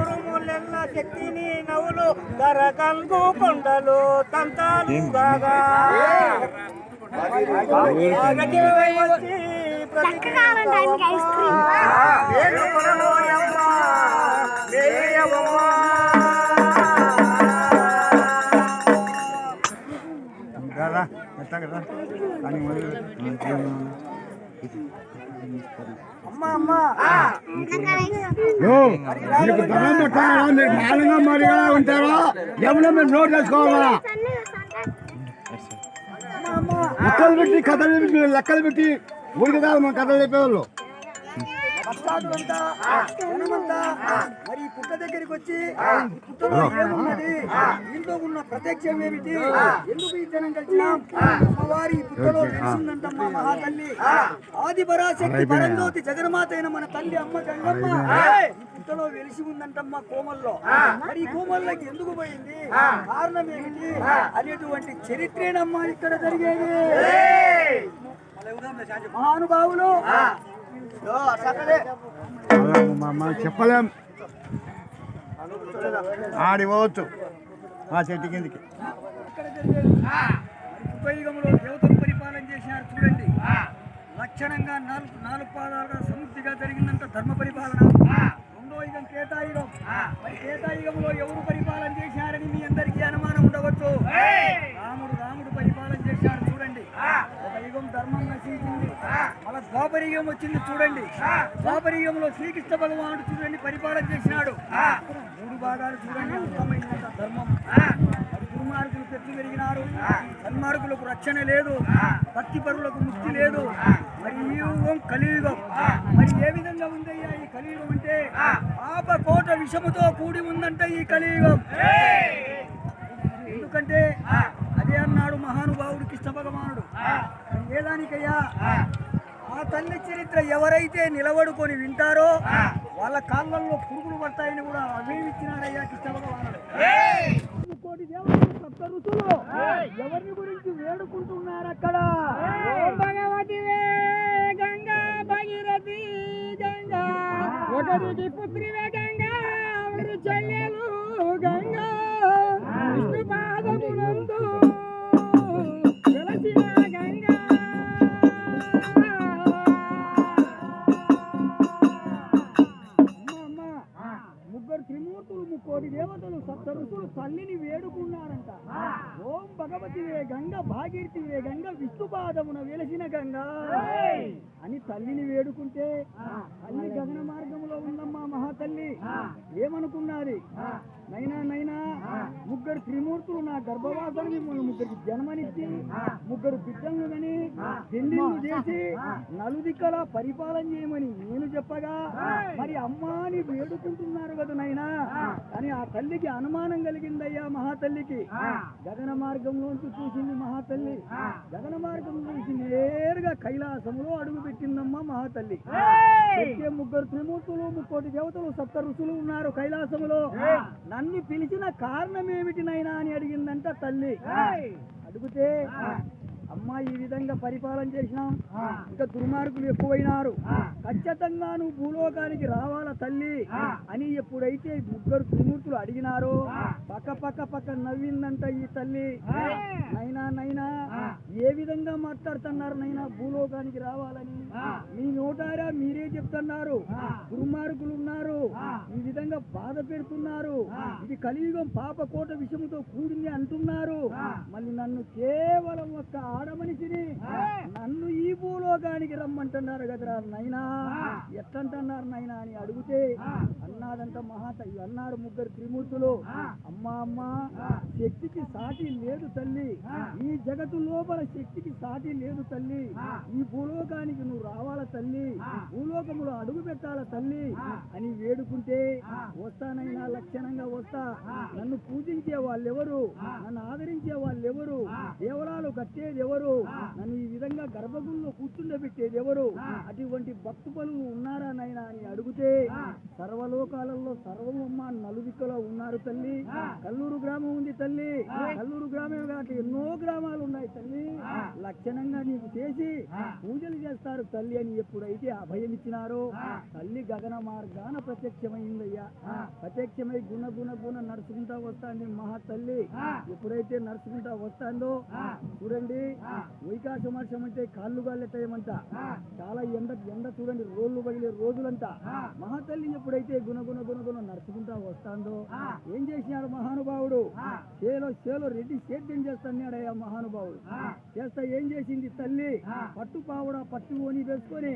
ఉరుములెల్ల శక్తిని నవ్వులు కరకల్గు కొండలు తంతాలు గాగా కానీ అమ్మ అమ్మ పెట్టాలా మీరు మరిగా ఉంటారా మీరు నోట్ చేసుకోవాలా లెక్కలు పెట్టి కథలు పెట్టి లెక్కలు పెట్టి ఊరికి కాదు మన కథలు చెప్పేవాళ్ళు. జనమంతా మరి పుట్ట దగ్గరికి వచ్చి పుట్టలో ఏమున్నది? దీంట్లో ఉన్న ప్రత్యక్షం ఏమిటి ఎందుకు ఈ జనం కలిసినాం? అమ్మవారి పుట్టలో వెలిసిందంటమ్మా మహాతల్లి. ఆది పరాశక్తి పరంజ్యోతి జగన్మాత అయిన మన తల్లి అమ్మ గంగమ్మ. ఈ పుట్టలో వెలిసి ఉందంటమ్మా కోమల్లో. మరి ఈ కోమల్లోకి ఎందుకు పోయింది? కారణం ఏమిటి అనేటువంటి చరిత్రేనమ్మా ఇక్కడ జరిగేది. మహానుభావులు మనం చెప్పలేం. ఆడిపోవచ్చు ఆ చెట్టు కిందికి. ఉపయోగంలో దేవతలు పరిపాలన చేసినారు చూడండి. లక్షణంగా నాలుగు నాలుగు పాదాలుగా సమృద్ధిగా జరిగిందంట ధర్మ పరిపాలన. రెండో యుగం కేతాయుగం. మరి కేతాయుగంలో ఎవరు పరిపాలన చేశారని మీ అందరికీ అనుమానం ఉండవచ్చు. రాముడు రాముడు పరిపాలన చేశాడు చూడండి ఒక యుగం ధర్మం నశించింది మళ్ళా ద్వాపర యుగం వచ్చింది చూడండి. ద్వాపర యుగంలో శ్రీకృష్ణ భగవానుడు చూడండి పరిపాలన చేసినాడు. మూడు భాగాలు చూడండి. ధర్మం. మరి దుర్మార్గులు పెట్టి పెరిగినారు సన్మార్గులకు రక్షణ లేదు. భక్తి పరులకు ముక్తి లేదు. మరి ఈ యుగం కలియుగం. మరి ఏ విధంగా ఉందయ్యా ఈ కలియుగం అంటే? పాప కోట విషముతో కూడి ఉందంట ఈ కలియుగం. ఎందుకంటే అదే అన్నాడు మహానుభావుడు కృష్ణ భగవానుడు. ఏదానికయ్యా తల్లి చరిత్ర ఎవరైతే నిలబడుకొని వింటారో వాళ్ళ కాళ్ళల్లో పురుగులు పడతాయని కూడా అభిమిచ్చినాడయ్యా కృష్ణ భగవానుడు కోటి దేవతలు సప్త ఋతులు ఎవరిని గురించి వేడుకుంటున్నారు అక్కడ? భగవతి గంగా భగీరథి గంగా. ఒకరికి పుత్రివే గంగా ఒకరి చెల్లెలు గంగా. విష్ణు పాదమునందు ఓం భగవతి వే గంగ భాగీరథి వే గంగ విష్ణుపాదమున వెలసిన గంగా అని తల్లిని వేడుకుంటే తల్లి గగన మార్గంలో ఉందమ్మా మహాతల్లి ఏమనుకున్నది నైనా నైనా ముగ్గురు త్రిమూర్తులు నా గర్భవాసానికి ముగ్గురికి జన్మనిచ్చి ముగ్గురు బిడ్డలను గని పెళ్ళిళ్ళు చేసి నలుదిక్కల పరిపాలన చేయమని నేను చెప్పగా మరి అమ్మా అని వేడుకుంటున్నారు కదా నైనా కానీ ఆ తల్లికి అనుమానం కలిగిందయ్యా మహాతల్లికి. గగన మార్గంలోంచి చూసింది మహాతల్లి. గగన మార్గం నుంచి నేరుగా కైలాసంలో అడుగు పెట్టిందమ్మా మహాతల్లి. ముగ్గురు త్రిమూర్తులు ముక్కోటి దేవతలు సప్త ఋషులు ఉన్నారు కైలాసములో నన్ను పిలిచిన కారణం ఏమిటి నైనా అని అడిగిందంట తల్లి. అడిగితే అమ్మా ఈ విధంగా పరిపాలన చేసినాం ఇంకా దుర్మార్గులు ఎక్కువైనారు. ఖచ్చితంగా నువ్వు భూలోకానికి రావాల తల్లి? అని ఎప్పుడైతే ముగ్గురు త్రిమూర్తులు అడిగినారో పక్క పక్క పక్క నవ్విందంట ఈ తల్లి. నైనా నైనా ఏ విధంగా మాట్లాడుతున్నారు నైనా భూలోకానికి రావాలని? మీ నోటారా మీరే చెప్తున్నారు. దుర్మార్గులు ఉన్నారు. ఈ విధంగా బాధ పెడుతున్నారు. ఇది కలియుగం పాప కోట విషయంతో కూడింది అంటున్నారు. మళ్ళీ నన్ను కేవలం ఒక్క ఆడమనిషిని నన్ను ఈ భూలోకానికి రమ్మంటున్నారు కదరా నైనా ఎట్లంటున్నారు నైనా అని అడిగితే అన్నాడంట మహాత అన్నాడు ముగ్గురు త్రిమూర్తులు. అమ్మా అమ్మా శక్తికి సాటి లేదు తల్లి. ఈ జగత్తు లోపల శక్తికి సాటి లేదు తల్లి. ఈ భూలోకానికి నువ్వు రావాల తల్లి? భూలోకములో అడుగు పెట్టాల తల్లి? అని వేడుకుంటే వస్తానైనా లక్షణంగా వస్తా. నన్ను పూజించే వాళ్ళెవరు? నన్ను ఆదరించే వాళ్ళెవరు? దేవరాలు కట్టేది ఎవరు? నన్ను ఈ విధంగా గర్భగుడిలో కూర్చో కూర్చుండబెట్టేది ఎవరు? అటువంటి భక్తు పలువు ఉన్నారా నాయనా అని అడిగితే సర్వలోకాలలో సర్వమ్మ నలుదిక్కలో ఉన్నారు తల్లి. కల్లూరు గ్రామం ఉంది తల్లి. కల్లూరు గ్రామం కాదు ఎన్నో గ్రామాలు ఉన్నాయి తల్లి. లక్షణంగా నీకు చేసి పూజలు చేస్తారు తల్లి అని ఎప్పుడైతే అభయం ఇచ్చినారో తల్లి గగన మార్గాన ప్రత్యక్షమైందయ్యా. ప్రత్యక్షమై గుణ గుణ గుణ నడుచుకుంటా వస్తాంది మహా తల్లి. ఎప్పుడైతే నడుచుకుంటా వస్తాందో చూడండి వైకాశ వర్షం అంటే కాళ్ళు గాళ్ళెట్టేయమంట చాలా ఎండ ఎండ చూడండి రోడ్లు పగిలే రోజులంట. మహాతల్లి ఎప్పుడైతే గుణ గుణ గుణ గుణ నడుచుకుంటా వస్తాందో ఏం చేసినాడు మహానుభావుడు? చేలో చేలో రెడ్డి సేద్యం చేస్తున్నాడయ్యా మహానుభావుడు. చేస్తా ఏం చేసింది తల్లి? పట్టు పావుడ పట్టు ఓని వేసుకొని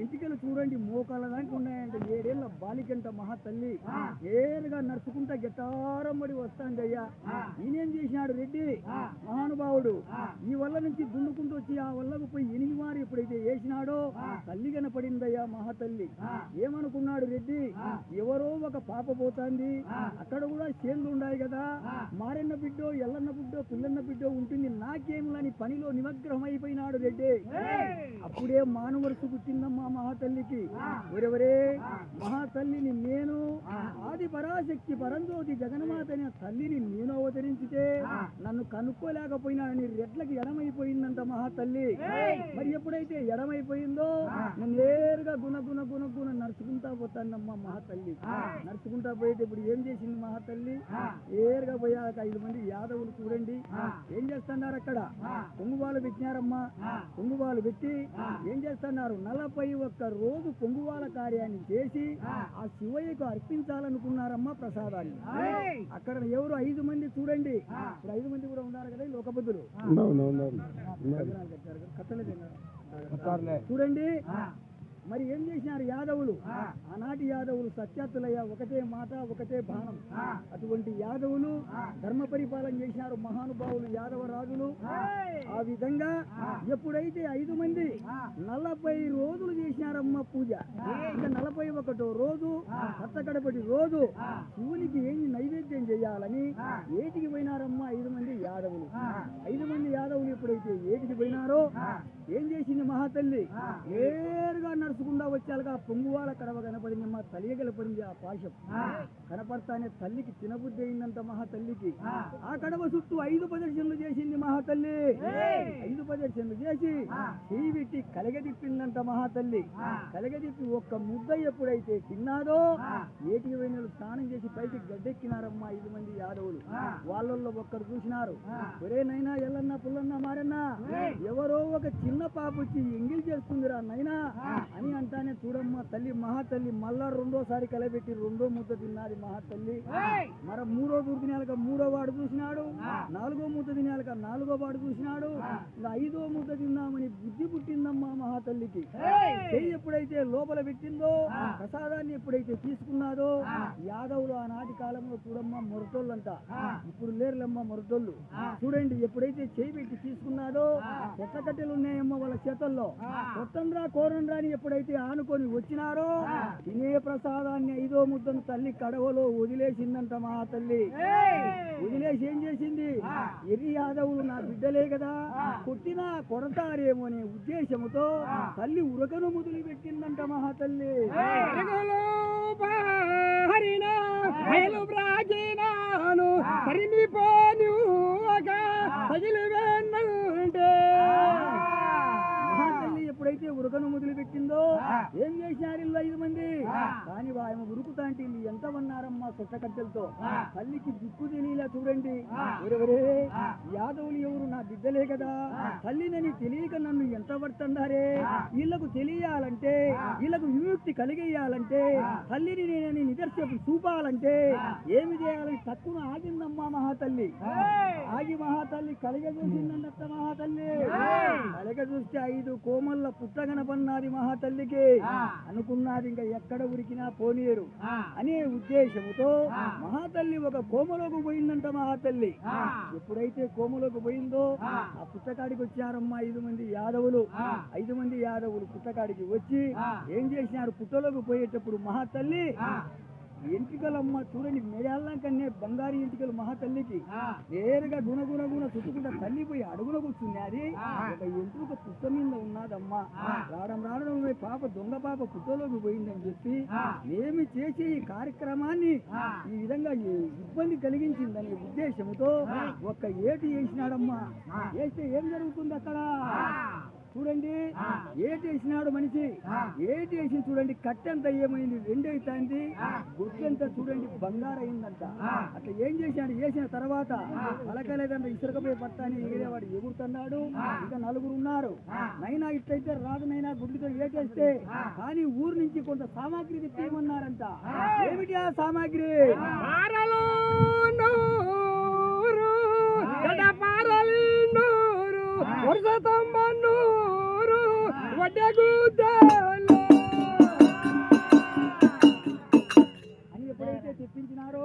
ఎంటికలు చూడండి మోకాళ్ళ దానికి ఉన్నాయంటే. ఏడేళ్ళ బాలికంట మహా తల్లి నేరుగా నడుచుకుంటా గిటారమ్మడి వస్తాంది అయ్యా ఈయనేం చేసినాడు రెడ్డి? మహానుభావుడు ఈ వల్ల నుంచి దున్నుకుంటూ వచ్చి ఆ వల్లకు పోయి ఎనిమిది వారు ఎప్పుడైతే వేసినాడో తల్లి కనపడిందయ్యా మహాతల్లి. ఏమనుకున్నాడు రెడ్డి? ఎవరో ఒక పాప పోతాంది. అక్కడ కూడా చేన్లు ఉన్నాయి కదా. మారెన్న బిడ్డో ఎల్లన్న బిడ్డో పిల్లన్న బిడ్డో ఉంటుంది. నాకేంలని పనిలో నిమగ్నం అయిపోయినాడు రెడ్డి అప్పుడే మానవరుసు పుట్టిందమ్మా మహాతల్లికి. ఒరెవరే మహాతల్లిని నేను ఆది పరాశక్తి పరంజ్యోతి జగన్మాతని ఆ తల్లిని నేను అవతరించితే నన్ను కనుక్కోలేకపోయినాడని రెడ్లకి ఎడమైపోయిందంట మహాతల్లి. మరి ఎప్పుడైతే ఎడమైపోయిందో నేను నేరుగా గుణ గుణ గుణ గుణ నడుచుకుంటా పోతానమ్మా మహాతల్లి. నడుచుకుంటా పోయేది ఇప్పుడు ఏం చేసింది మహాతల్లి? నేరుగా పోయాక ఐదు మంది యాదవులు చూడండి ఏం చేస్తున్నారు అక్కడ? పొంగువాలు పెట్టినారమ్మా. పొంగువాలు పెట్టి ఏం చేస్తున్నారు? నలభై ఒక్క రోజు పొంగువాల కార్యాన్ని చేసి ఆ. శివయ్యకు అర్పించాలనుకున్నారమ్మా ప్రసాదాన్ని. అక్కడ ఎవరు ఐదు మంది చూడండి. ఇప్పుడు ఐదు మంది కూడా ఉన్నారు కదా లోకబుద్ధులు. చూడండి మరి ఏం చేసినారు యాదవులు? ఆనాటి యాదవులు సత్యాత్తులయ్య ఒకటే మాట ఒకటే బాణం. అటువంటి యాదవులు ధర్మ పరిపాలన చేసినారు మహానుభావులు యాదవ రాజులు. ఆ విధంగా ఎప్పుడైతే ఐదు మంది నలభై రోజులు చేసినారమ్మ పూజ ఇంకా నలభై ఒకటో రోజు కట్టకడపటి రోజు శివునికి ఏమి నైవేద్యం చేయాలని ఏటికి పోయినారమ్మ ఐదు మంది యాదవులు? ఐదు మంది యాదవులు ఎప్పుడైతే ఏటికి పోయినారో ఏం చేసింది మహాతల్లి? నేరుగా వచ్చాలుగా పొంగువాల కడవ కనపడింది మా తల్లి పడింది ఆ పాశం. కనపడతానే తల్లికి తినబుద్ధి అయిందంట మహాతల్లికి. ఆ. కడవ చుట్టూ ఐదు ప్రదర్శనలు చేసింది మహాతల్లి. ఐదు ప్రదర్శనలు చేసి చెయ్యి పెట్టి కలగదిప్పిందంట మహాతల్లి. కలగదిప్పి ఒక్క ముద్ద ఎప్పుడైతే తిన్నాదో ఏటికి పోయిన వాళ్ళు స్నానం చేసి పైకి గడ్డెక్కినారమ్మా ఐదు మంది యాదవులు. వాళ్ళల్లో ఒక్కరు చూసినారు. ఒరే నైనా ఎల్లన్న పుల్లన్న మారన్నా ఎవరో ఒక చిన్న పాప వచ్చి ఎంగిల్ చేస్తుందిరా నైనా అని అంటానే చూడమ్మా తల్లి మహాతల్లి మళ్ళా రెండోసారి కలబెట్టి రెండో ముద్ద తిన్నది మహాతల్లి మరి మూడో తినాలక మూడో వాడు చూసినాడు నాలుగో ముద్ద తినాలక నాలుగో వాడు చూసినాడు ఇంకా ఐదో ముద్ద తిందామని బుద్ధి పుట్టిందమ్మా మహాతల్లికి చెయ్యి ఎప్పుడైతే లోపల పెట్టిందో ప్రసాదాన్ని ఎప్పుడైతే తీసుకున్నాదో యాదవులు ఆనాటి కాలంలో చూడమ్మా మొరటోళ్ళంట ఇప్పుడు లేరులమ్మా మొరటోళ్ళు. చూడండి ఎప్పుడైతే చేయి పెట్టి తీసుకున్నాదో కొత్త కట్టెలు ఉన్నాయమ్మా వాళ్ళ చేతల్లో. కొత్తండ్రా కోరండ్రా అని ఎప్పుడైతే ఆనుకొని వచ్చినారో తినే ప్రసాదాన్ని ఐదో ముద్దను తల్లి కడవలో వదిలేసిందంట మా తల్లి. వదిలేసి ఏం చేసింది? ఎర్రి యాదవులు నా బిడ్డలే కదా. కొట్టినా కొడతారేమో అనే ఉద్దేశముతో తల్లి ఉరకను మొదలు పెట్టిందంట మహాతల్లి బయలు బ్రాజినాను పరిమిపోను ఎప్పుడైతే ఉరకను మొదలు పెట్టిందో ఏం చేసినారు ఇల్లు ఐదు మంది? కానీ ఆయన ఉరుకుతా అంటే వీళ్ళు ఎంత ఉన్నారమ్మా సుట్టకట్టెలతో తల్లికి దిక్కు తెలియలా చూడండి. ఎవరెవరే? యాదవులు ఎవరు నా బిడ్డలే కదా. తల్లినని తెలియక నన్ను ఎంత పడుతున్నారే? వీళ్ళకు తెలియాలంటే వీళ్ళకు విముక్తి కలిగేయాలంటే తల్లిని నేనని నిదర్శనం చూపాలంటే ఏమి చేయాలని తక్కువ ఆగిందమ్మా మహాతల్లి. ఆగి మహాతల్లి కలిగ చూసిందన్నట్ట మహాతల్లి. కలిగ చూస్తే ఐదు కోమల్ల పుట్టగనపన్నది మహాతల్లికి. అనుకున్నది ఇంకా ఎక్కడ ఉరికినా పోనీయరు. అనే ఉద్దేశముతో మహాతల్లి ఒక కోమలోకి పోయిందంట మహాతల్లి. ఎప్పుడైతే కోమలోకి పోయిందో ఆ. పుట్టకాడికి వచ్చారమ్మా ఐదు మంది యాదవులు. ఐదు మంది యాదవులు పుట్టకాడికి వచ్చి ఏం చేసినారు? పుట్టలోకి పోయేటప్పుడు మహాతల్లి ఎంటికలమ్మ చూడండి మెడాలం కన్నే బంగారు ఎంటికలు మహాతల్లికి నేరుగా గుణ గుణ చుట్టుకుంటా తల్లి పోయి అడుగున కూర్చుంది. అది ఒక ఎంట్రుక పుట్ట మీద ఉన్నదమ్మా. రావడం రావడం పాప దొంగ పాప పుట్టలోకి పోయిందని చెప్పి ఏమి చేసి ఈ కార్యక్రమాన్ని ఈ విధంగా ఇబ్బంది కలిగించిందనే ఉద్దేశంతో ఒక్క ఏటి వేసినాడమ్మా. వేస్తే ఏం జరుగుతుంది అక్కడ? చూడండి. ఏటి వేసినాడు మనిషి? ఏటి వేసి చూడండి. కట్టెంత ఏమైంది? రెండు అవుతుంది గుట్టెంత చూడండి. బంగారు అయిందంట. అట్లా ఏం చేశాడు వేసిన తర్వాత పలకలేదంట. ఇసురకపోయి పట్టాని ఎగిరేవాడు ఎగురుతున్నాడు. ఇంకా నలుగురు ఉన్నారు. నైనా ఇట్లయితే రాదు నైనా గుడ్లతో ఏటేస్తే కానీ ఊరు నుంచి కొంత సామాగ్రి తెప్పేయమన్నారంట. ఏమిటి ఆ సామాగ్రి? పారలు పారలి నూరు వడ్డగుద్దలు. అని ఎప్పుడైతే తెప్పించినారో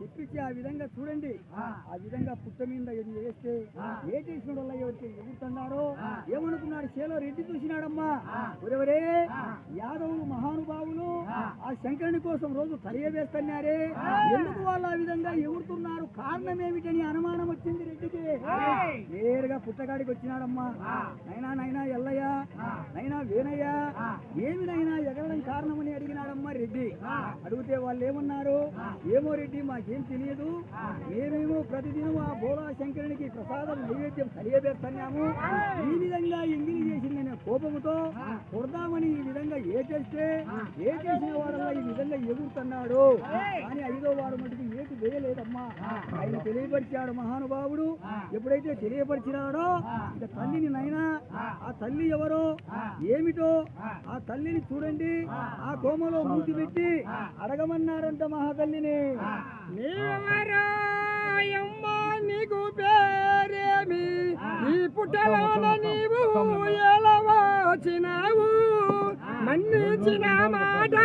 తెప్పించి ఆ విధంగా చూడండి. ఆ. విధంగా పుట్ట మీద వేస్తే వల్ల ఎవరికి ఎగురుతున్నారో ఏమనుకున్నాడు? చేలో రెడ్డి చూసినాడమ్మా. ఒరెవరే యాదవులు మహానుభావులు. ఆ. శంకరుని కోసం రోజు కలియవేస్తున్నారే ఎందుకు వాళ్ళు ఆ విధంగా ఎగురుతున్నారు? కారణం ఏమిటని అనుమానం వచ్చింది రెడ్డికి నేరుగా పుట్టగాడికి వచ్చినాడమ్మా. నైనా నైనా ఎల్లయ్య. నైనా వేనయ్య ఏమి నైనా ఎగరడం కారణమని అడిగినాడమ్మా రెడ్డి. అడిగితే వాళ్ళు ఏమన్నారు ఏమో రెడ్డి మాకేం తెలియదు. మేమేమో ప్రతిదినం ఆ బోలా శంకరునికి ప్రసాదం నైవేద్యం కలియబెడుతున్నాము. ఈ విధంగా ఎంగిలి చేసిందనే కోపముతో. కొడదామని ఈ విధంగా ఏ చేస్తే ఏ చేసిన వాడల్లా ఈ విధంగా ఎగురుతున్నాడు? కానీ ఐదో వాడు మటుకు ఏటి వేయలేదమ్మా. ఆయన తెలియపరిచాడు మహానుభావుడు. ఎప్పుడైతే తెలియపరిచినాడో ఇక తల్లిని నైనా ఆ. తల్లి ఎవరో? ఏమిటో? ఆ. తల్లిని చూడండి. ఆ. కోమలో మూతి పెట్టి అడగమన్నారంట మహాతల్లిని. నీవెవరో? అమ్మా నీకు పేరేమి? ఈ పుట్టలోన నీవు ఎలా వచ్చినావు మన్నించిన మాట.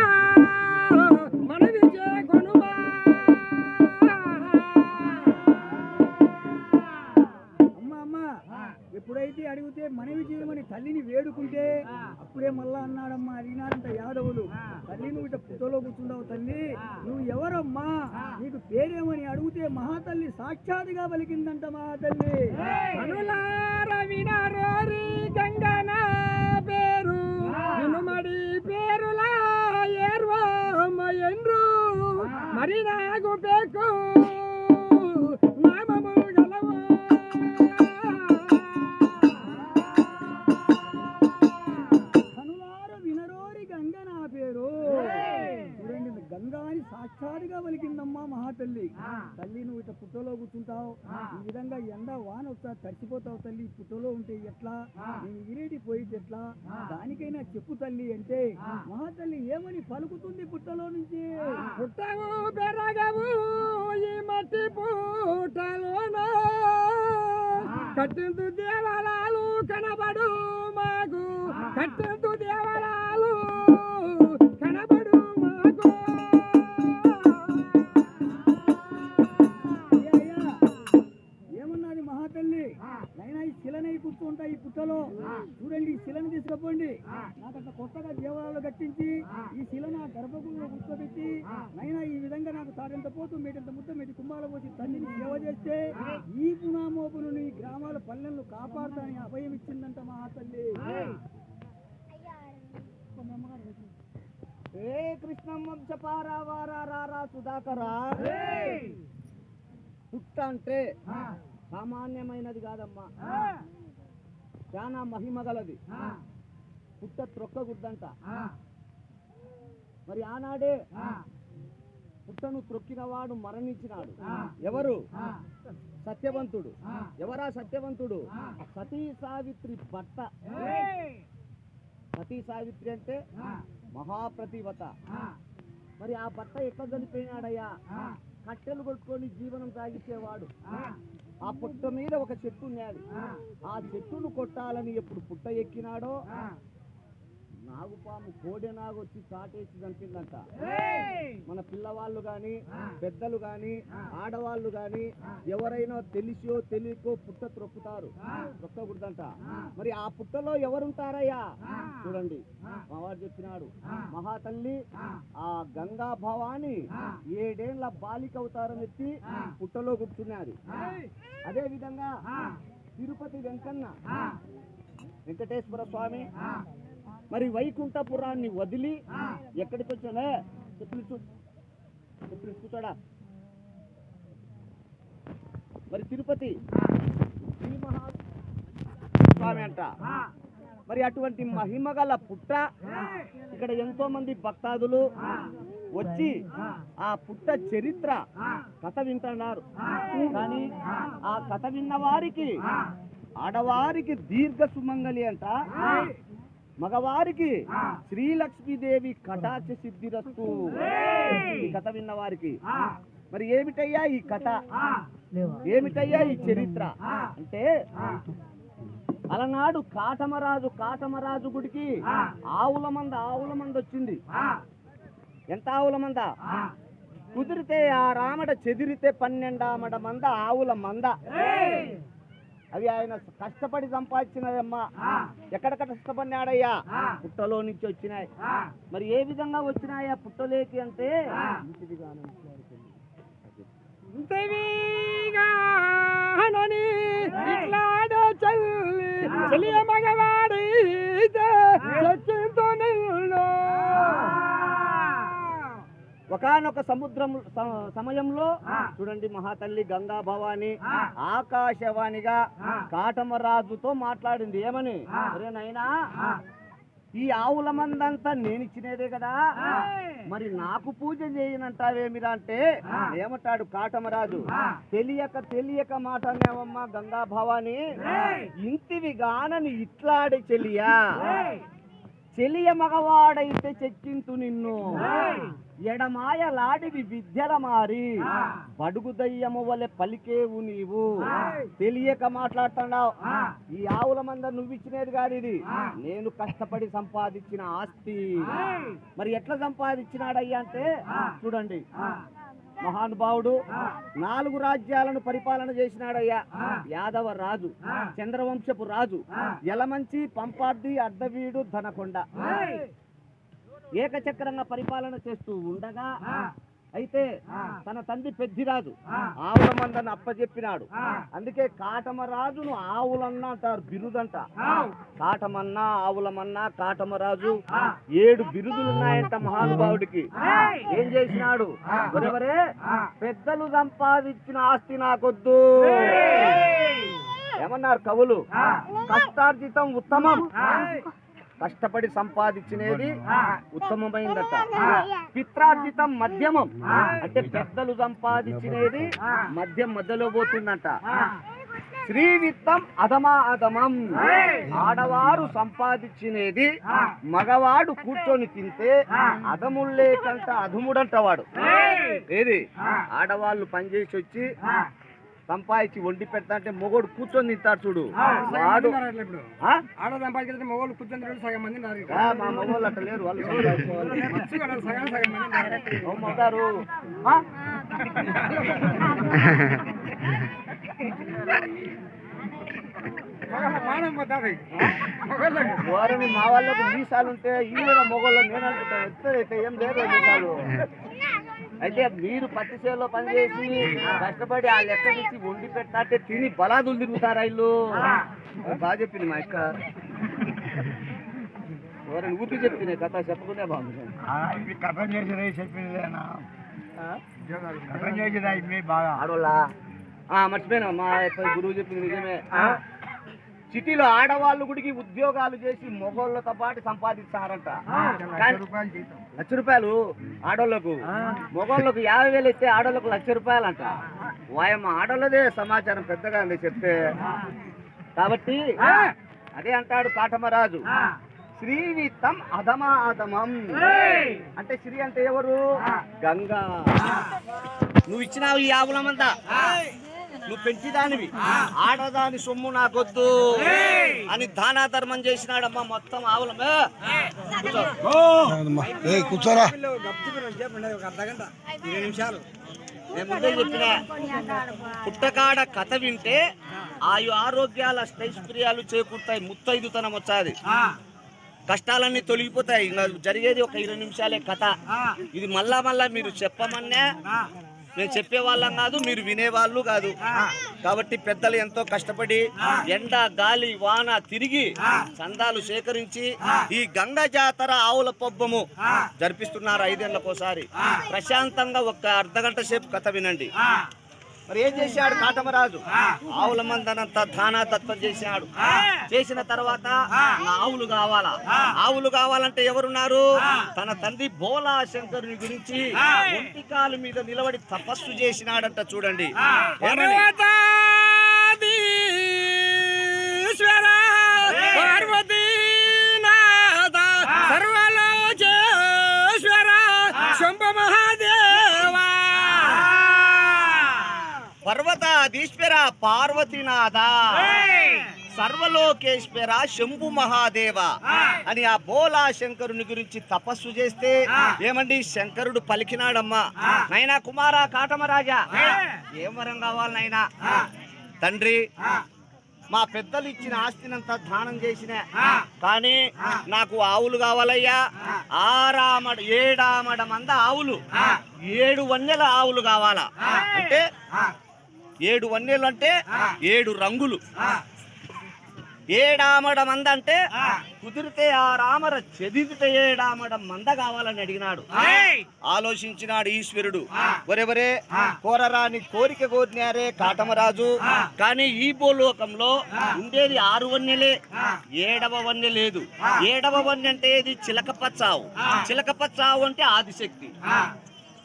అప్పుడే మళ్ళా అన్నాడమ్మా అడిగినారంట ఎట్లా దానికైనా చెప్పు తల్లి అంటే మహాతల్లి ఏమని పలుకుతుంది పుట్టలో నుంచి? పుట్టవు పెరగవు ఈ మట్టి పూటలోన కట్టిందు దేవాలయాలు కనబడు మాకు. కట్టిందు దేవాలయాలు పుట్టలో చూడండి ఈ శిలను తీసుకుపోండి. నాకు అట్లా కొత్తగా దేవాలయాలు కట్టించి ఈ శిలను ఆ గర్భగుడిలో కూర్చోబెట్టి నైనా ఈ విధంగా నాకు తాటంత పోతూ మీటంత ముద్ద మీటి కుంభాల పోసి తల్లిని సేవ చేస్తే ఈ పునామోపును ఈ గ్రామాల పల్లెలను కాపాడుతానని అభయం ఇచ్చిందంట మహాతల్లి ఏ కృష్ణమ్మ వంశపారా వారా రారా సుధాకరా పుట్ట అంటే సామాన్యమైనది కాదమ్మా. చాలా మహిమ గలది. పుట్ట త్రొక్కగుద్దంట మరి ఆనాడే పుట్టను త్రొక్కినవాడు మరణించినాడు. ఎవరు? సత్యవంతుడు. ఎవరా సత్యవంతుడు? సతీ సావిత్రి భర్త సతీ సావిత్రి అంటే మహాప్రతివత మరి ఆ భర్త ఎక్కడ చనిపోయినాడయ్యా? కట్టెలు కొట్టుకొని జీవనం సాగించేవాడు. ఆ పుట్ట మీద ఒక చెట్టు ఉన్నది. ఆ. చెట్టును కొట్టాలని ఎప్పుడు పుట్ట ఎక్కినాడో నాగుపాము కోడె నాగు వచ్చి చాటేసి చంపిందంట. మన పిల్లవాళ్ళు గాని పెద్దలు గాని ఆడవాళ్ళు గాని ఎవరైనా తెలిసో తెలియకో పుట్ట త్రొక్కుతారు. త్రొక్కకూడదంట. మరి ఆ పుట్టలో ఎవరుంటారయ్యా? చూడండి. మావాడు చెప్పినాడు. మహాతల్లి ఆ గంగా భవాని ఏడేళ్ళ బాలిక అవతారం ఎత్తి పుట్టలో కూర్చున్నది అదే విధంగా తిరుపతి వెంకన్న. వెంకటేశ్వర స్వామి మరి వైకుంఠపురాన్ని వదిలి ఎక్కడికి వచ్చానే? చెప్పులు చెప్పులు కూర్చోడా మరి తిరుపతి. స్వామి అంట. మరి అటువంటి మహిమగల పుట్ట ఇక్కడ ఎంతో మంది భక్తాదులు వచ్చి ఆ పుట్ట చరిత్ర కథ వింటున్నారు. కానీ ఆ కథ విన్న వారికి ఆడవారికి దీర్ఘ సుమంగలి అంట. మగవారికి శ్రీలక్ష్మీదేవి కటాక్ష సిద్ధిరస్తు. ఈ కథ విన్న వారికి. మరి ఏమిటయ్యా ఈ కథ? ఏమిటయ్యా ఈ చరిత్ర? అంటే అలనాడు కాటమరాజు కాటమరాజు గుడికి ఆవుల మంద ఆవుల మంద వచ్చింది. ఎంత ఆవుల మంద? కుదిరితే ఆ రామడ చెదిరితే పన్నెండామడ మంద ఆవుల మంద. అవి ఆయన కష్టపడి సంపాదించినదమ్మా ఎక్కడ కష్టపడినాడయ్యా పుట్టలో నుంచి వచ్చినాయి. మరి ఏ విధంగా వచ్చినాయా పుట్టలేకి అంటే? చల్లి చెలియ మగవాడి చచ్చింతో నిన్ను ఒకనొక సముద్రం స- సమయంలో చూడండి మహాతల్లి గంగా భవాని ఆకాశవాణిగా కాటమరాజుతో మాట్లాడింది. ఏమని? అరే నైనా ఈ ఆవుల మందంతా నేను ఇచ్చినదే కదా. మరి నాకు పూజ చేయనంటావేమిరా అంటే ఏమంటాడు కాటమరాజు? తెలియక తెలియక మాట అనేవమ్మా గంగా భవాని ఇంటివి గానని ఇట్లాడి చెలియా చెలియ మగవాడైతే చెక్కింతు నిన్ను. ఎడమాయ లాడివి విద్యల మారి. బడుగు దయ్యము వలె పలికేవు నీవు. తెలియక మాట్లాడుతున్నావు. ఈ ఆవుల మంద నువ్వు ఇచ్చినది కాదు ఇది నేను కష్టపడి సంపాదించిన ఆస్తి. మరి ఎట్లా సంపాదించినాడయ్యా అంటే చూడండి. మహానుభావుడు నాలుగు రాజ్యాలను పరిపాలన చేసినాడయ్యా. యాదవ రాజు చంద్రవంశపు రాజు యలమంచి పంపార్ది అడ్డవీడు ధనకొండ. ఏకచక్రంగా పరిపాలన చేస్తూ ఉండగా అయితే తన తండ్రి పెద్దిరాజు. ఆవుల మందని అప్పచెప్పినాడు అందుకే కాటమరాజును ఆవులన్న అంటారు బిరుదంట. కాటమన్న ఆవులమన్న కాటమరాజు ఏడు బిరుదులు ఉన్నాయంట మహానుభావుడికి ఏం చేసినాడు? ఎవరెవరే? పెద్దలు సంపాదించిన ఆస్తి నాకొద్దు. ఏమన్నారు కవులు? కష్టార్జితం ఉత్తమం. కష్టపడి సంపాదించినది ఉత్తమమైందట. పిత్రార్జితం మధ్యమం అంటే పెద్దలు సంపాదించినది మధ్యం మధ్యలో పోతుందంట. శ్రీ విత్తం అధమా అధమం. ఆడవారు సంపాదించినది మగవాడు కూర్చొని తింటే అధముళ్ళే కంట అధముడంట వాడు. ఏది? ఆడవాళ్ళు పనిచేసి వచ్చి సంపాదించి వండి పెడతా అంటే మొగోడు కూర్చొని తింటాడు చూడు. వాడు? ఆడ సంపాదించిన మొగోళ్ళు కూర్చొని సగం మంది మా మొగోళ్ళు అట్ట లేరు వాళ్ళు మా వాళ్ళకు మీసాలు ఉంటే ఈ మొగోళ్ళు నేను అనుకుంటాను ఎత్తైతే ఏం లేదు మీసాలు. అయితే మీరు పత్తి చేలో పనిచేసి కష్టపడి ఆ లెక్క తెచ్చి వండి పెట్టా అంటే తిని బలాదులు తిరుగుతారా ఇల్లు? బాగా చెప్పింది మా అక్క. ఎవరైనా ఊపి చెప్తున్నాయి కథ చెప్పుకునే బాగుంది. కథం చేసేది చెప్పిందేనా కథం చేసేది మీ బాగా. ఆడోళ్ళా? ఆ, మర్చిపోయినా మా గురువు చెప్పింది నిజమే. సిటీలో ఆడవాళ్ళు గుడికి ఉద్యోగాలు చేసి మొగోళ్ళతో పాటు సంపాదిస్తారంట. లక్ష రూపాయలు ఆడోళ్ళకు. మొగోళ్ళకు యాభై వేలు ఇస్తే ఆడోళ్ళకు లక్ష రూపాయలు అంట వాయమ్మ ఆడోళ్ళదే సమాచారం పెద్దగా ఉంది చెప్తే. కాబట్టి అదే అంటాడు కాటమరాజు శ్రీవిత్తం అధమా అధమం అంటే శ్రీ అంటే ఎవరు? గంగా. నువ్వు ఇచ్చినావు ఈ ఆవులమంతా. నువ్వు పెంచిదానివి. ఆడదాని సొమ్ము నాకొద్దు. అని దానా ధర్మం చేసినాడమ్మా మొత్తం ఆవులమే కూర్చోరా. ఒక అర్ధ గంట ఇరవై నిమిషాలు. నేను ముందే చెప్పిన. పుట్టకాడ కథ వింటే ఆయు ఆరోగ్యాల స్థైస్ప్రియాలు చేకూరుతాయి ముత్తైదుతనం వచ్చాది. కష్టాలన్నీ తొలగిపోతాయి. ఇంకా జరిగేది ఒక ఇరవై నిమిషాలే కథ. ఇది మళ్ళా మళ్ళా మీరు చెప్పమన్నా నేను చెప్పే వాళ్ళం కాదు మీరు వినేవాళ్ళు కాదు. కాబట్టి పెద్దలు ఎంతో కష్టపడి ఎండ గాలి వాన తిరిగి చందాలు సేకరించి ఈ గంగ జాతర ఆవుల పబ్బము జరిపిస్తున్నారు ఐదేళ్ళకోసారి. ప్రశాంతంగా ఒక అర్ధ గంట సేపు కథ వినండి. మరి ఏం చేశాడు కాటమరాజు? ఆవుల మందనంతా దానా దత్తం చేశాడు చేసిన తర్వాత ఆవులు కావాలా? ఆవులు కావాలంటే ఎవరున్నారు? తన తండ్రి బోలా శంకరుని గురించి ఒంటికాలు మీద నిలబడి తపస్సు చేసినాడంట చూడండి. పర్వతాధీశ్వర పార్వతీనాథ. సర్వలోకేశ్వర శంభు మహాదేవ అని ఆ బోలా శంకరుని గురించి తపస్సు చేస్తే ఏమండి? శంకరుడు పలికినాడమ్మా. నైనా కుమారా కాటమరాజా? ఏం! వరం కావాలి నాయనా తండ్రి మా పెద్దలు ఇచ్చిన ఆస్తినంతా దానం చేసిన. కానీ నాకు ఆవులు కావాలయ్యా. ఆరామడ ఏడామడ మంద ఆవులు. ఏడు వన్నెల ఆవులు కావాలా? అంటే ఏడు వన్నెలు అంటే ఏడు రంగులు. ఏడామడ మంద అంటే కుదిరితే ఆ రామర చెదిరితే ఏడామడ మంద కావాలని అడిగినాడు. ఆలోచించినాడు ఈశ్వరుడు. వరెవరే కోరరాని కోరిక కోరినారే కాటమరాజు. కానీ ఈ భూలోకంలో ఉండేది ఆరు వన్నెలే. ఏడవ వన్నె లేదు. ఏడవ వన్నె అంటే ఇది చిలకపచ్చావు చిలకపచ్చావు అంటే ఆదిశక్తి.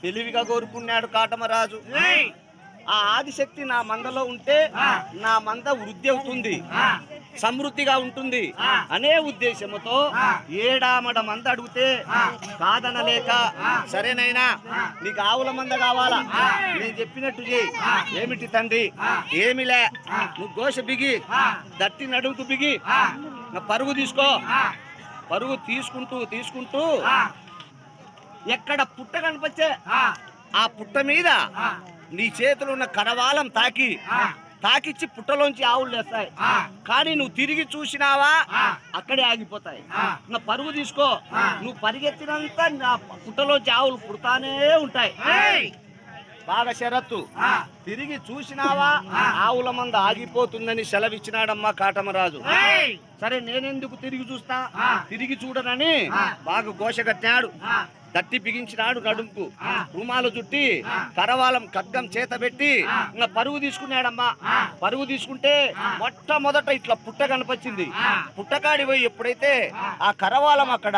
తెలివిగా కోరుకున్నాడు కాటమరాజు. ఆ ఆదిశక్తి నా మందలో ఉంటే నా మంద వృద్ధి అవుతుంది. సమృద్ధిగా ఉంటుంది. అనే ఉద్దేశముతో ఏడామడ మంద అడిగితే కాదనలేక సరేనైనా నీకు ఆవుల మంద కావాలా? నేను చెప్పినట్టు చేయి ఏమిటి తండ్రి? ఏమిలే నువ్వు గోష బిగి దట్టి నడుముకు బిగి నా పరుగు తీసుకో. పరుగు తీసుకుంటూ తీసుకుంటూ ఎక్కడ పుట్ట కనిపించే ఆ. పుట్ట మీద నీ చేతిలో ఉన్న కడవాలం తాకి తాకిచ్చి పుట్టలోంచి ఆవులు లేస్తాయి. కానీ నువ్వు తిరిగి చూసినావా? అక్కడే ఆగిపోతాయి. నా పరుగు తీసుకో. నువ్వు పరిగెత్తినంత నా పుట్టలోంచి ఆవులు పుడతానే ఉంటాయి. బాగా షరత్తు తిరిగి చూసినావా? ఆవుల మంద ఆగిపోతుందని సెలవిచ్చినాడమ్మా కాటమరాజు. సరే నేనెందుకు తిరిగి చూస్తా? తిరిగి చూడనని బాగా ఘోష కట్టాడు. దట్టి బిగించినాడు నడుముకు రుమాలు చుట్టి కరవాలం ఖడ్గం చేత పెట్టి ఇంకా పరుగు తీసుకున్నాడమ్మా. పరుగు తీసుకుంటే మొట్టమొదట ఇట్లా పుట్ట కనిపించింది పుట్టకాడి పోయి ఎప్పుడైతే ఆ. కరవాలం అక్కడ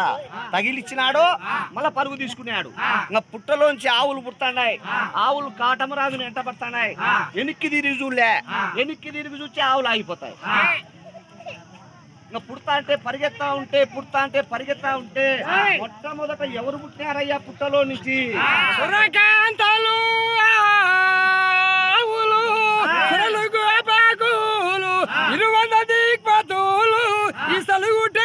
తగిలిచ్చినాడో మళ్ళా పరుగు తీసుకున్నాడు. ఇంకా పుట్టలోంచి ఆవులు పుడతాండాయి ఆవులు కాటమరాజుని ఎంట పడతాయి వెనక్కి తిరిగి చూడలే. వెనక్కి తిరిగి చూస్తే ఆవులు ఆగిపోతాయి. ఇంకా పుడతా అంటే పరిగెత్తా ఉంటే పుడతా అంటే పరిగెత్తా ఉంటే మొట్టమొదట ఎవరు పుట్టినారయ్యా పుట్టలో నుంచి? ఇరువంద దిక్పతులు ఈ సలుగుటేతులు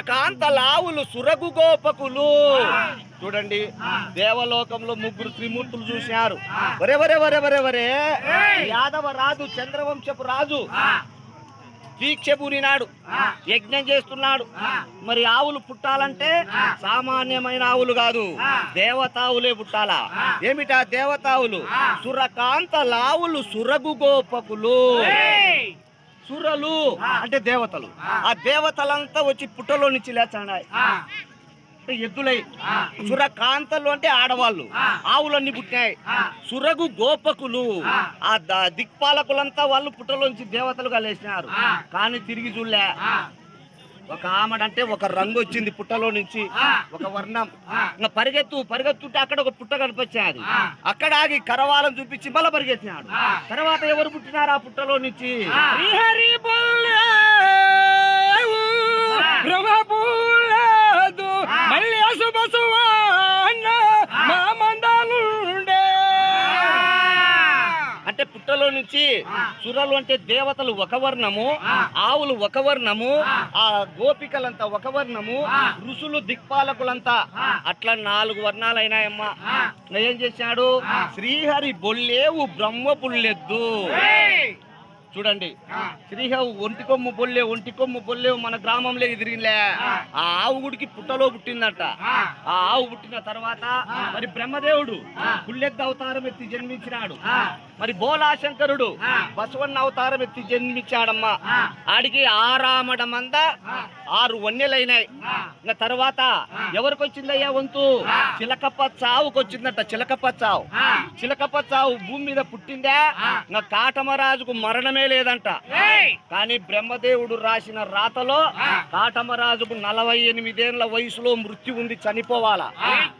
సురకాంత లావులు సురగు గోపకులు చూడండి దేవలోకంలో ముగ్గురు త్రిమూర్తులు చూశారు. వరే వరే వరే వరే వరే. యాదవ రాజు చంద్రవంశపు రాజు దీక్ష పూరినాడు యజ్ఞం చేస్తున్నాడు. మరి ఆవులు పుట్టాలంటే సామాన్యమైన ఆవులు కాదు దేవతావులే పుట్టాలా? ఏమిటా దేవతావులు? సురకాంత లావులు సురగు గోపకులు సురలు. అంటే దేవతలు. ఆ. దేవతలంతా వచ్చి పుట్టలో నుంచి లేచాడాయి. అంటే ఎద్దులై. సుర కాంతలు అంటే ఆడవాళ్ళు. ఆవులన్నీ పుట్టినాయి సురగు గోపకులు. ఆ. ద- దిక్పాలకులంతా వాళ్ళు పుట్టలోంచి దేవతలుగా లేచినారు. కానీ తిరిగి చూడలే. ఒక ఆమడంటే ఒక రంగు వచ్చింది పుట్టలో నుంచి. ఒక వర్ణం. ఇంకా పరిగెత్తు పరిగెత్తుంటే అక్కడ ఒక పుట్ట కనిపించాది. అక్కడ ఆగి కరవాలం చూపించి మళ్ళీ పరిగెత్తినాడు. తర్వాత ఎవరు పుట్టినారు ఆ పుట్టలో నుంచి? మళ్ళీ సురలు అంటే దేవతలు ఒక వర్ణము ఆవులు ఒక వర్ణము ఆ. గోపికలంతా ఒక వర్ణము ఋషులు దిక్పాలకులంతా. అట్లా నాలుగు వర్ణాలైనాయమ్మా. ఏం చేశాడు? శ్రీహరి బొల్లేవు బ్రహ్మ పుల్లెద్దు చూడండి. శ్రీహరి ఒంటి కొమ్ము బొల్లే ఒంటి కొమ్ము బొల్లేవు మన గ్రామంలో ఎదిరిలే ఆ. ఆవు గుడికి పుట్టలో పుట్టిందట. ఆ. ఆవు పుట్టిన తర్వాత మరి బ్రహ్మదేవుడు పుల్లెద్దు అవతారం ఎత్తి జన్మించినాడు. మరి బోలాశంకరుడు బసవన్న అవతారం ఎత్తి జన్మించాడమ్మా. ఆడికి ఆరామడ మంద ఆరు వన్యలైనాయి ఇంకా తర్వాత ఎవరికి వచ్చిందయ్యా వంతు? చిలకప్ప చావుకు వచ్చిందట చిలకప్ప చావు చిలకప్ప చావు భూమి మీద పుట్టిందా? ఇంకా కాటమరాజుకు మరణమే లేదంట. కానీ బ్రహ్మదేవుడు రాసిన రాతలో కాటమరాజుకు నలభై ఎనిమిదేళ్ళ వయసులో మృత్యు ఉంది చనిపోవాలా?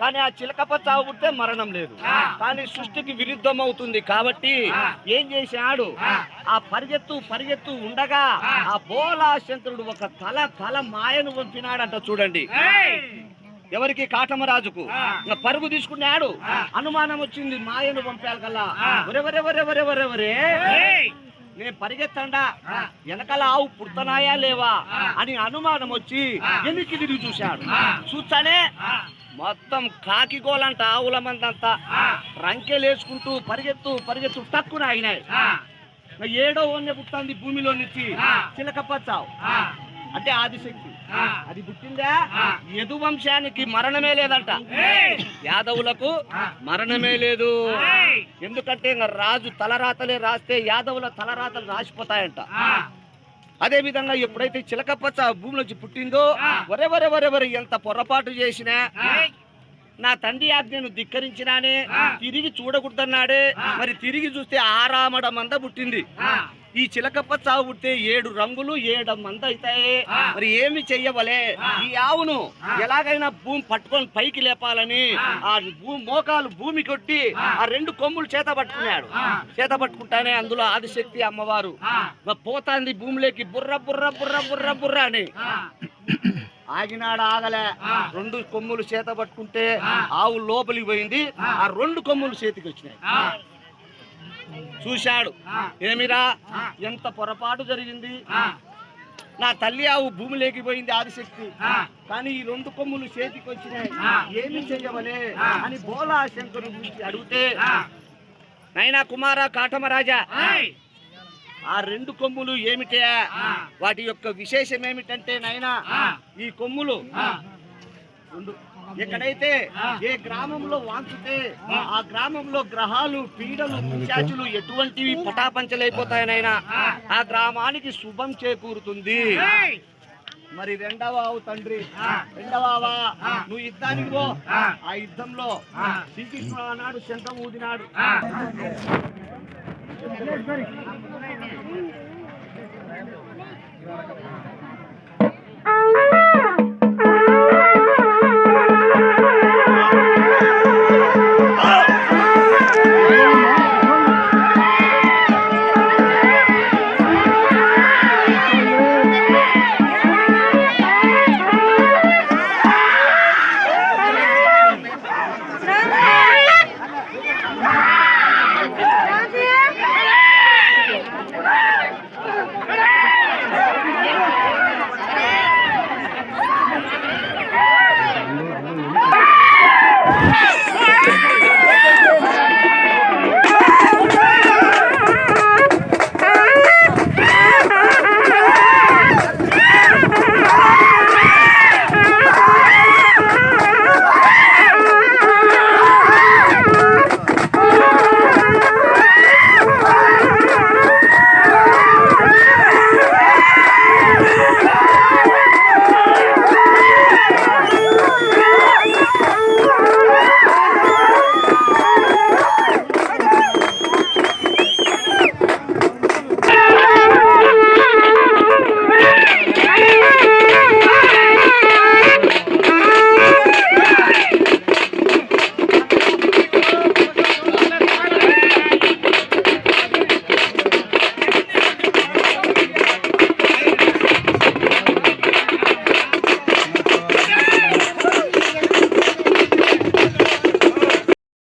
కానీ ఆ చిలకప్ప చావు పుట్టే మరణం లేదు. కానీ సృష్టికి విరుద్ధం అవుతుంది కాబట్టి ఏం చేశాడు? ఆ. పరిగెత్తు పరిగెత్తు ఉండగా ఆ. బోలా శంకరుడు ఒక తల తల మాయను పంపినాడంట చూడండి. ఎవరికి? కాటమరాజుకు. పరుగు తీసుకున్నాడు. అనుమానం వచ్చింది మాయను పంపాలి కల్లా. ఒరెవరెవరెవరెవరెవరే? నేను పరిగెత్తండా? వెనకాల ఆవు పుడతనాయా లేవా? అని అనుమానం వచ్చి ఎన్నికి తిరిగి చూశాడు. చూస్తానే మొత్తం కాకిగోలంట ఆవుల మందంతా రంకెలేసుకుంటూ పరిగెత్తు పరిగెత్తు తక్కువ ఆగినాయి ఏడో వన్య పుట్టింది భూమిలో నుంచి. చిలకపచ్చావు అంటే ఆదిశక్తి. అది పుట్టిందా? యదు వంశానికి మరణమే లేదంట. యాదవులకు మరణమే లేదు. ఎందుకంటే రాజు తలరాతలే రాస్తే యాదవుల తలరాతలు రాసిపోతాయంట. అదే విధంగా ఎప్పుడైతే చిలకపచ్చ భూమిలోంచి పుట్టిందో వరే వరే వరే వరే ఎంత పొరపాటు చేసినా నా తండ్రి ఆజ్ఞను ధిక్కరించినానే తిరిగి చూడకూడదన్నాడే. మరి తిరిగి చూస్తే ఆరామడ మంద పుట్టింది. ఈ చిలకప్ప చావు పుట్టే ఏడు రంగులు ఏడు మంద అవుతాయి మరి ఏమి చెయ్యవలే? ఈ ఆవును ఎలాగైనా భూమి పట్టుకొని పైకి లేపాలని ఆ. భూ మోకాలు భూమి కొట్టి ఆ. రెండు కొమ్ములు చేత పట్టుకున్నాడు. చేత పట్టుకుంటానే అందులో ఆదిశక్తి అమ్మవారు. పోతాంది భూమిలోకి బుర్ర బుర్ర బుర్ర బుర్ర బుర్ర అని. ఆగినాడు ఆగలే. రెండు కొమ్ములు చేత పట్టుకుంటే ఆవు లోపలికి పోయింది. ఆ. రెండు కొమ్ములు చేతికి వచ్చినాయి. చూశాడు. ఏమిరా? ఎంత పొరపాటు జరిగింది? నా తల్లి ఆవు భూమిలోకి పోయింది ఆదిశక్తి. కానీ ఈ రెండు కొమ్ములు చేతికి వచ్చినాయి. ఏమి చెయ్యవలే అని బోలా శంకరు గురించి అడిగితే నైనా కుమార కాటమరాజా ఆ రెండు కొమ్ములు ఏమిటే? వాటి యొక్క విశేషం ఏమిటంటే నైనా ఈ కొమ్ములు రెండు ఎక్కడైతే ఏ గ్రామంలో వాంచితే ఆ. గ్రామంలో గ్రహాలు పీడలు పిశాచులు ఎటువంటివి పటాపంచలైపోతాయనైనా ఆ. గ్రామానికి శుభం చేకూరుతుంది. మరి రెండవ ఆవు తండ్రి రెండవ ఆవా, నువ్వు యుద్ధానికి పో. ఆ. యుద్ధంలో శ్రీకృష్ణుడు ఆనాడు శంఖం ఊదినాడు.